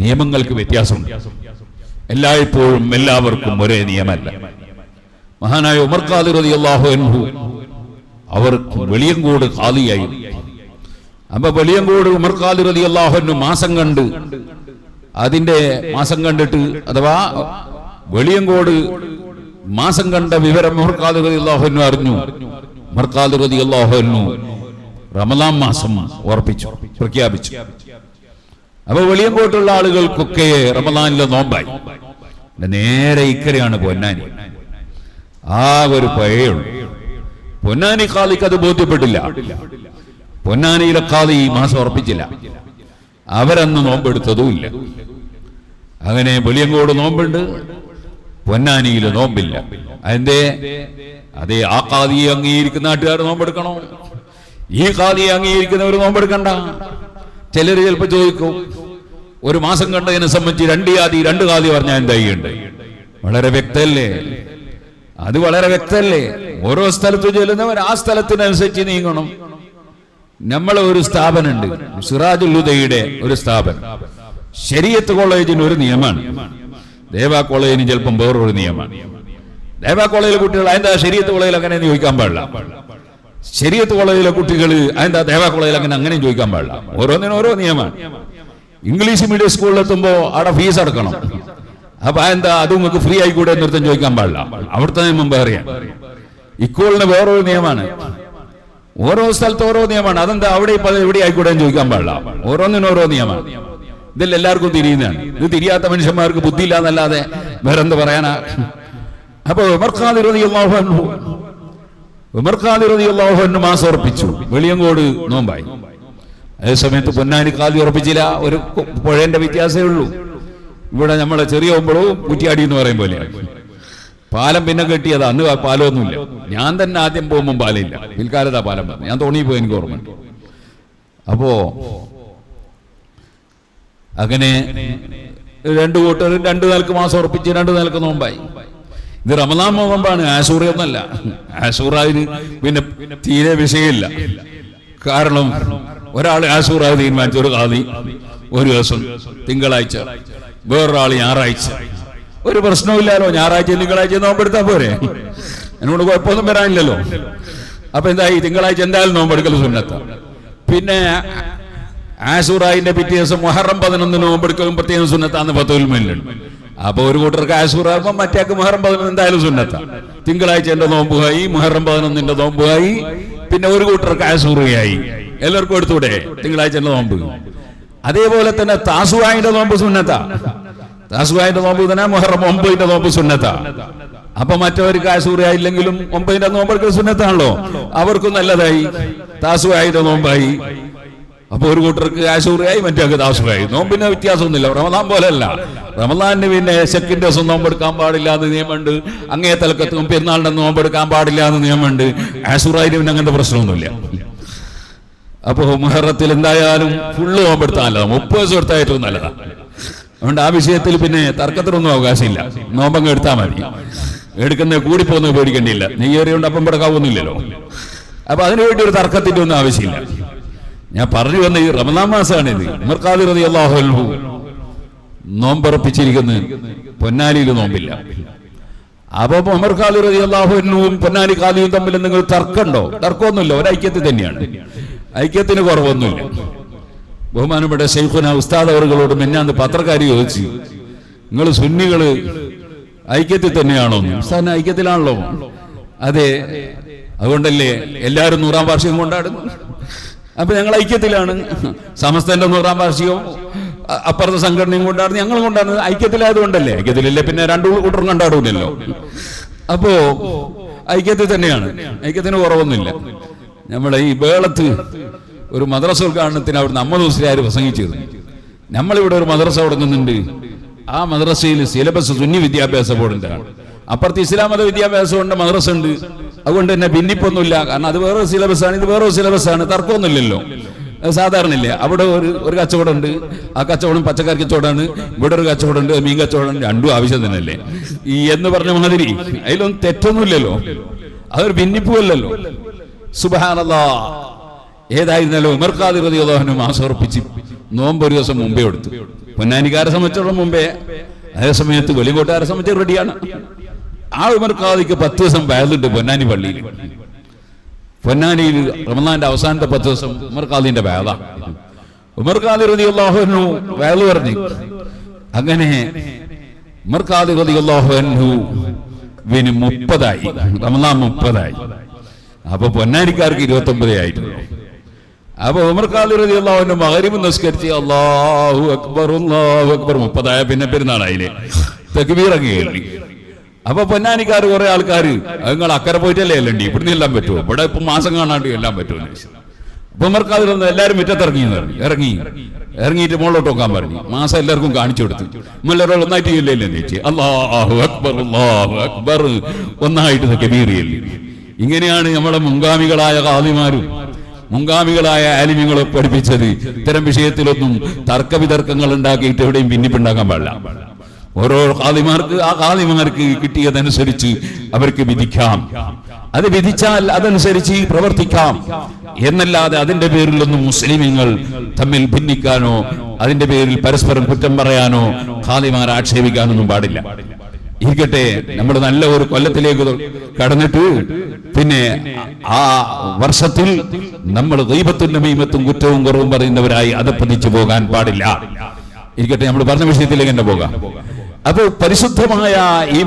നിയമങ്ങൾക്ക് വ്യത്യാസമുണ്ട്. എല്ലായ്പ്പോഴും എല്ലാവർക്കും ഒരേ നിയമമല്ല മഹാനായ ഉമർ ഖാദിർ അള്ളാഹു അൻഹു അവർ വെളിയങ്കോട് ഖാദിയായി. അപ്പൊ വെളിയങ്കോട് ഉമർ ഖാദിർ അള്ളാഹു മാസം കണ്ട് അതിന്റെ മാസം കണ്ടിട്ട് അഥവാ വെളിയങ്കോട് മാസം കണ്ട വിവരം ഉമർ ഖാദിർ അള്ളാഹു അറിഞ്ഞു. ഉമർ ഖാദിർ അള്ളാഹു അൻഹു റമദാൻ മാസം ഉറപ്പിച്ചു പ്രഖ്യാപിച്ചു. അപ്പൊ വെളിയങ്കോട്ടുള്ള ആളുകൾക്കൊക്കെ റമദാനിലെ നോമ്പായി. നേരെ ഇക്കരയാണ് പൊന്നാനി. ആ ഒരു പഴയുള്ളൂ. പൊന്നാനി കാലിക്ക് അത് ബോധ്യപ്പെട്ടില്ല. പൊന്നാനിയിലെ കാതി ഈ മാസം ഉറപ്പിച്ചില്ല. അവരന്ന് നോമ്പെടുത്തതുമില്ല അങ്ങനെ വെളിയങ്കോട് നോമ്പുണ്ട് പൊന്നാനിയിൽ നോമ്പില്ല. അതിന്റെ അതെ ആ കാതിയെ അംഗീകരിക്കുന്ന നാട്ടുകാർ നോമ്പെടുക്കണോ? ഈ കാതിയെ അംഗീകരിക്കുന്നവർ നോമ്പെടുക്കണ്ട. ചിലർ ചിലപ്പോ ചോദിക്കും ഒരു മാസം കണ്ടതിനെ സംബന്ധിച്ച് രണ്ട് ജാതി രണ്ട് കാതി പറഞ്ഞാൽ എന്തായിണ്ട് വളരെ വ്യക്തല്ലേ? അത് വളരെ വ്യക്തല്ലേ? ഓരോ സ്ഥലത്ത് ചെല്ലുന്നവർ ആ സ്ഥലത്തിനനുസരിച്ച് നീങ്ങണം. നമ്മളെ ഒരു സ്ഥാപനമുണ്ട് സിറാജുൽ ഹുദയുടെ ഒരു സ്ഥാപനം. ശരീഅത്ത് കോളേജിന് ഒരു നിയമമാണ്. ദേവ കോളേജിന് ചിലപ്പം വേറൊരു നിയമമാണ്. ദേവ കോളേജിലെ കുട്ടികൾ അതിന്റെ ശരീഅത്ത് കോളേജിൽ അങ്ങനെ ചോദിക്കാൻ പാടില്ല. ശരീഅത്ത് കോളേജിലെ കുട്ടികൾ അതിന്റെ ദേവ കോളേജിൽ അങ്ങനെ അങ്ങനെയും ചോദിക്കാൻ പാടില്ല. ഓരോന്നിനും ഓരോ നിയമമാണ്. ഇംഗ്ലീഷ് മീഡിയം സ്കൂളിൽ എത്തുമ്പോ അവിടെ ഫീസ് അടക്കണം. അപ്പൊ എന്താ അത് നിങ്ങൾക്ക് ഫ്രീ ആയിക്കൂടെ എന്നൊരുത്തം ചോദിക്കാൻ പാടില്ല. അവിടുത്തെ നിയമം വേറെയാണ് ഇക്കോളിന് വേറൊരു നിയമമാണ്. ഓരോ സ്ഥലത്ത് ഓരോ നിയമമാണ്. അതെന്താ? അവിടെ എവിടെ ആയിക്കൂടെ ചോദിക്കാൻ പാടില്ല. ഓരോന്നിനും ഓരോ നിയമമാണ്. ഇതിൽ എല്ലാവർക്കും തിരിയുന്നതാണ്. ഇത് തിരിയാത്ത മനുഷ്യന്മാർക്ക് ബുദ്ധിയില്ല എന്നല്ലാതെ വേറെന്ത് പറയാനാ? അപ്പൊ അൻഹു ഉമർ വെളിയങ്കോട് നോമ്പായി. അതേ സമയത്ത് പൊന്നാനി ഖാദി ഉറപ്പിച്ചില്ല. ഒരു പുഴേന്റെ വ്യത്യാസമേ ഉള്ളൂ. ഇവിടെ നമ്മളെ ചെറിയ ഒമ്പളവും കുറ്റിയാടി എന്ന് പറയും പോലെ. പാലം പിന്നെ കെട്ടിയത്. അന്ന് പാലമൊന്നുമില്ല. ഞാൻ തന്നെ ആദ്യം പോകുമ്പോൾ പാലമില്ല. പിൽക്കാലത്താ പാലം പറഞ്ഞു ഞാൻ തോണി പോയി എനിക്ക് ഓർമ്മയുണ്ട് അപ്പോ അങ്ങനെ രണ്ടു കൂട്ടരും രണ്ടു നിലയ്ക്ക് മാസം ഉറപ്പിച്ച് രണ്ടു നിലയ്ക്ക് നോമ്പായി. ഇത് റമദാൻ നോമ്പാണ് ആശൂറയൊന്നല്ല ആശൂറായിന് പിന്നെ തീരെ വിഷയമില്ല. കാരണം ഒരാൾ ആശൂറായി തീരുമാനിച്ചു ഒരു കാതി ഒരു ദിവസം തിങ്കളാഴ്ച വേറൊരാൾ ഞായറാഴ്ച. ഒരു പ്രശ്നവുമില്ലല്ലോ ഞായറാഴ്ച തിങ്കളാഴ്ച നോമ്പെടുത്താൽ പോരെ? എന്നോട് കുഴപ്പമൊന്നും വരാനില്ലല്ലോ. അപ്പൊ എന്തായി? തിങ്കളാഴ്ച എന്തായാലും നോമ്പെടുക്കൽ സുന്നത്ത. പിന്നെ ആസൂറായിന്റെ പിറ്റേ ദിവസം മൊഹറം പതിനൊന്ന് നോമ്പെടുക്കലും പ്രത്യേകം സുന്നത്താന്ന് പത്തുൽമയിലുണ്ട് അപ്പൊ ഒരു കൂട്ടർക്ക് ആസൂറാകുമ്പോ മറ്റേക്ക് മുഹറം പതിനൊന്ന് എന്തായാലും സുന്നത്ത. തിങ്കളാഴ്ച എന്റെ നോമ്പുകായി മുഹറം പതിനൊന്നിന്റെ നോമ്പുകായി പിന്നെ ഒരു കൂട്ടർക്ക് ആശുറയായി എല്ലാവർക്കും എടുത്തൂടെ തിങ്കളാഴ്ച എന്റെ നോമ്പ്. അതേപോലെ തന്നെ താസുവായിന്റെ നോമ്പ് സുന്നത്ത. താസുവായിന്റെ നോമ്പ് തന്നെ മുഹറം ഒമ്പതിന്റെ നോമ്പ് സുന്നത്ത. അപ്പൊ മറ്റവർക്ക് ആശുറയായില്ലെങ്കിലും ഒമ്പതിന്റെ നോമ്പെടുക്കൽ സുന്നത്താണല്ലോ. അവർക്കും നല്ലതായി. താസുവായിന്റെ നോമ്പായി. അപ്പൊ ഒരു കൂട്ടർക്ക് ആശൂറിയായി മറ്റേ ദാസുറായി നോമ്പിന് വ്യത്യാസമൊന്നുമില്ല. റമദാൻ പോലെയല്ല. റമദാനിന് പിന്നെ ശക്കിന്റെ ദിവസം നോമ്പെടുക്കാൻ പാടില്ല എന്ന് നിയമമുണ്ട്. അങ്ങേ തലക്കത്തും പെരുന്നാളിന്റെ നോമ്പെടുക്കാൻ പാടില്ല എന്ന് നിയമമുണ്ട്. ആശൂറായി പിന്നെ അങ്ങനത്തെ പ്രശ്നമൊന്നുമില്ല. അപ്പോ മുഹറത്തിൽ എന്തായാലും ഫുള്ള് നോമ്പെടുത്താനല്ല മുപ്പത് ദിവസം എടുത്താൽ ഏറ്റവും നല്ലതാ. അതുകൊണ്ട് ആ വിഷയത്തിൽ പിന്നെ തർക്കത്തിനൊന്നും അവകാശമില്ല. നോമ്പങ്ങ് എടുത്താൽ മതി. എടുക്കുന്ന കൂടിപ്പോന്ന് പേടിക്കേണ്ടിയില്ല. നെയ്യേറിയോണ്ട് അപ്പം പെടുക്കാവൊന്നുമില്ലല്ലോ. അപ്പൊ അതിനുവേണ്ടി ഒരു തർക്കത്തിന്റെ ഒന്നും ആവശ്യമില്ല. ഞാൻ പറഞ്ഞു വന്ന ഈ റമദാൻ മാസമാണിത് ഉമർഖാദി റതി അള്ളാഹു നോമ്പുറപ്പിച്ചിരിക്കുന്നത് പൊന്നാലിയിൽ നോമ്പില്ല. അപ്പൊ ഉമർ ഖാദി റതി അള്ളാഹുനും പൊന്നാലി ഖാദിയും തമ്മിൽ നിങ്ങൾ തർക്കമുണ്ടോ? തർക്കമൊന്നുമില്ല. ഒരു ഐക്യത്തിൽ തന്നെയാണ്. ഐക്യത്തിന് കുറവൊന്നുമില്ല. ബഹുമാനപ്പെട്ട ഷെയ്ഖുന ഉസ്താദ് അവറുകളോട് മിന്നാന്ന് പത്രക്കാരി ചോദിച്ചു. നിങ്ങൾ സുന്നികൾ ഐക്യത്തിൽ തന്നെയാണോ? ഉസ്താദിന് ഐക്യത്തിലാണല്ലോ. അതെ. അതുകൊണ്ടല്ലേ എല്ലാവരും നൂറാം വാർഷികം കൊണ്ടാടുന്നു അപ്പൊ ഞങ്ങൾ ഐക്യത്തിലാണ്. സമസ്തന്റെ നൂറാം വാർഷികവും അപ്പുറത്തെ സംഘടനയും കൊണ്ടാടുന്നു ഞങ്ങൾ കൊണ്ടാടുന്നത് ഐക്യത്തിലായതുകൊണ്ടല്ലേ? ഐക്യത്തിലല്ലേ? പിന്നെ രണ്ടു കൂട്ടറും കൊണ്ടാടൂലല്ലോ അപ്പോ ഐക്യത്തിൽ തന്നെയാണ്. ഐക്യത്തിന് കുറവൊന്നുമില്ല. നമ്മളെ ഈ വേളത്ത് ഒരു മദ്രസ ഉദ്ഘാടനത്തിന് അവിടുന്ന് അമ്മ ദിവസരാര് പ്രസംഗിച്ചിരുന്നു. നമ്മളിവിടെ ഒരു മദ്രസ തുടങ്ങുന്നുണ്ട് ആ മദ്രസയിൽ സിലബസ് സുന്നി വിദ്യാഭ്യാസ ബോർഡിന്റെ അപ്പുറത്ത് ഇസ്ലാം മത വിദ്യാഭ്യാസം ഉണ്ട് മദ്രസ ഉണ്ട് അതുകൊണ്ട് തന്നെ ഭിന്നിപ്പൊന്നുമില്ല. കാരണം അത് വേറൊരു സിലബസ് ആണ് ഇത് വേറൊരു സിലബസ് ആണ് തർക്കമൊന്നുമില്ലല്ലോ. സാധാരണ ഇല്ലേ അവിടെ ഒരു ഒരു കച്ചവടം ഉണ്ട് ആ കച്ചവടം പച്ചക്കറി കച്ചവടമാണ്. ഇവിടെ ഒരു കച്ചവടം ഉണ്ട് മീൻ കച്ചവടം രണ്ടും ആവശ്യം തന്നെയല്ലേ? ഈ എന്ന് പറഞ്ഞ മാതിരി അതിലൊന്നും തെറ്റൊന്നുമില്ലല്ലോ. അതൊരു ഭിന്നിപ്പുമല്ലല്ലോ. സുബാനല്ലാ ഏതായിരുന്നല്ലോ ഉമർ ഖാദിർ അൻഹു മാസം ഉറപ്പിച്ച് നോമ്പ് ഒരു ദിവസം മുമ്പേ എടുത്തു പൊന്നാനിക്കാരെ സംബന്ധിച്ചോളം മുമ്പേ. അതേ സമയത്ത് വെളികോട്ടുകാരെ സംബന്ധിച്ച് റെഡിയാണ്. ആ ഉമർ ഖാദിക്ക് പത്ത് ദിവസം വയലുണ്ട് പൊന്നാനി പള്ളിയിൽ. പൊന്നാനിയിൽ റമദാന്റെ അവസാനത്തെ പത്ത് ദിവസം ഉമർ ഖാദിന്റെ വേദ. ഉമർ ഖാദി റതി അള്ളാഹുനു വേദ പറഞ്ഞു. അങ്ങനെ ഉമർ ഖാദി റതി വിന് മുപ്പതായി റമദാൻ മുപ്പതായി. അപ്പൊ പൊന്നാനിക്കാർക്ക് ഇരുപത്തി ഒമ്പതേ ആയിട്ടുള്ളൂ. അപ്പൊ ഉമർ ഖാദി റതി അള്ളാഹുവിന്റെ മകരിബ് നിസ്കരിച്ച് അള്ളാഹു അക്ബർ അള്ളാഹു അക്ബർ മുപ്പതായ പിന്നെ പെരുന്നാളായില്ലേ? തെക്കുബീറങ്ങി കേൾവി. അപ്പൊ പൊന്നാനിക്കാർ കുറെ ആൾക്കാർ നിങ്ങൾ അക്കരെ പോയിട്ടല്ലേ എല്ലണ്ടി ഇവിടുന്ന് എല്ലാം പറ്റുമോ? ഇവിടെ ഇപ്പൊ മാസം കാണാണ്ട് എല്ലാം പറ്റുമോ? അപ്പൊ ഖാദിർ ഒന്ന് എല്ലാവരും മുറ്റത്തിറങ്ങി പറഞ്ഞു. ഇറങ്ങി. ഇറങ്ങിയിട്ട് മുകളിലോട്ട് നോക്കാൻ പറഞ്ഞു. മാസം എല്ലാവർക്കും കാണിച്ചു കൊടുത്തു. എല്ലാവരും ഒന്നായിട്ട് ഇല്ലല്ലേ ചേച്ചി? അള്ളാഹു അക്ബർ അള്ളാഹു അക്ബർ. ഒന്നായിട്ട് കബീറിയല്ലേ ഇങ്ങനെയാണ് നമ്മുടെ മുൻഗാമികളായ കാതിമാരും മുൻഗാമികളായ ആലിമ്യങ്ങളെ പഠിപ്പിച്ചത്. ഇത്തരം വിഷയത്തിലൊന്നും തർക്കവിതർക്കങ്ങൾ ഉണ്ടാക്കിയിട്ട് എവിടെയും ഭിന്നിപ്പുണ്ടാക്കാൻ പാടില്ല. ഓരോ കാലിമാർക്ക് ആ കാലിമാർക്ക് കിട്ടിയതനുസരിച്ച് അവർക്ക് വിധിക്കാം. അത് വിധിച്ചാൽ അതനുസരിച്ച് പ്രവർത്തിക്കാം. എന്നല്ലാതെ അതിന്റെ പേരിലൊന്നും മുസ്ലിമീങ്ങൾ തമ്മിൽ ഭിന്നിക്കാനോ അതിന്റെ പേരിൽ പരസ്പരം കുറ്റം പറയാനോ ഖാദിമാർ ആക്ഷേപിക്കാനൊന്നും പാടില്ല. ഇരിക്കട്ടെ നമ്മൾ നല്ല ഒരു കൊല്ലത്തിലേക്ക് കടന്നിട്ട് പിന്നെ ആ വർഷത്തിൽ നമ്മൾ ദൈവത്തിന്റെ നമീമത്തും കുറ്റവും കുറവും പറയുന്നവരായി അതപ്പതിച്ചു പോകാൻ പാടില്ല. ഇരിക്കട്ടെ നമ്മൾ പറഞ്ഞ വിഷയത്തിലേക്ക് തന്നെ പോകാം. അപ്പോൾ പരിശുദ്ധമായ ഈ